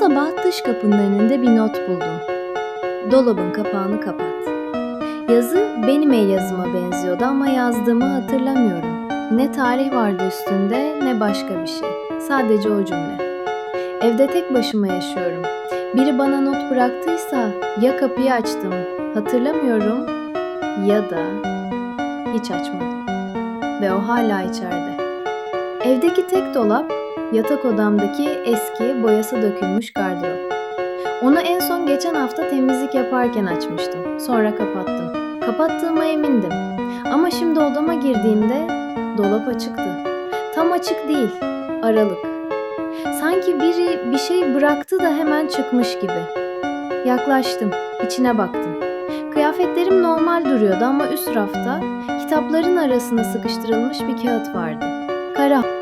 sabah dış kapının önünde bir not buldum. Dolabın kapağını kapat. Yazı benim el yazıma benziyordu ama yazdığımı hatırlamıyorum. Ne tarih vardı üstünde ne başka bir şey. Sadece o cümle. Evde tek başıma yaşıyorum. Biri bana not bıraktıysa ya kapıyı açtım, hatırlamıyorum ya da hiç açmadım. Ve o hala içeride. Evdeki tek dolap yatak odamdaki eski boyası dökülmüş gardırop. Onu en son geçen hafta temizlik yaparken açmıştım. Sonra kapattım. Kapattığıma emindim. Ama şimdi odama girdiğimde dolap açıktı. Tam açık değil, aralık. Sanki biri bir şey bıraktı da hemen çıkmış gibi. Yaklaştım, içine baktım. Kıyafetlerim normal duruyordu ama üst rafta kitapların arasına sıkıştırılmış bir kağıt vardı. Kara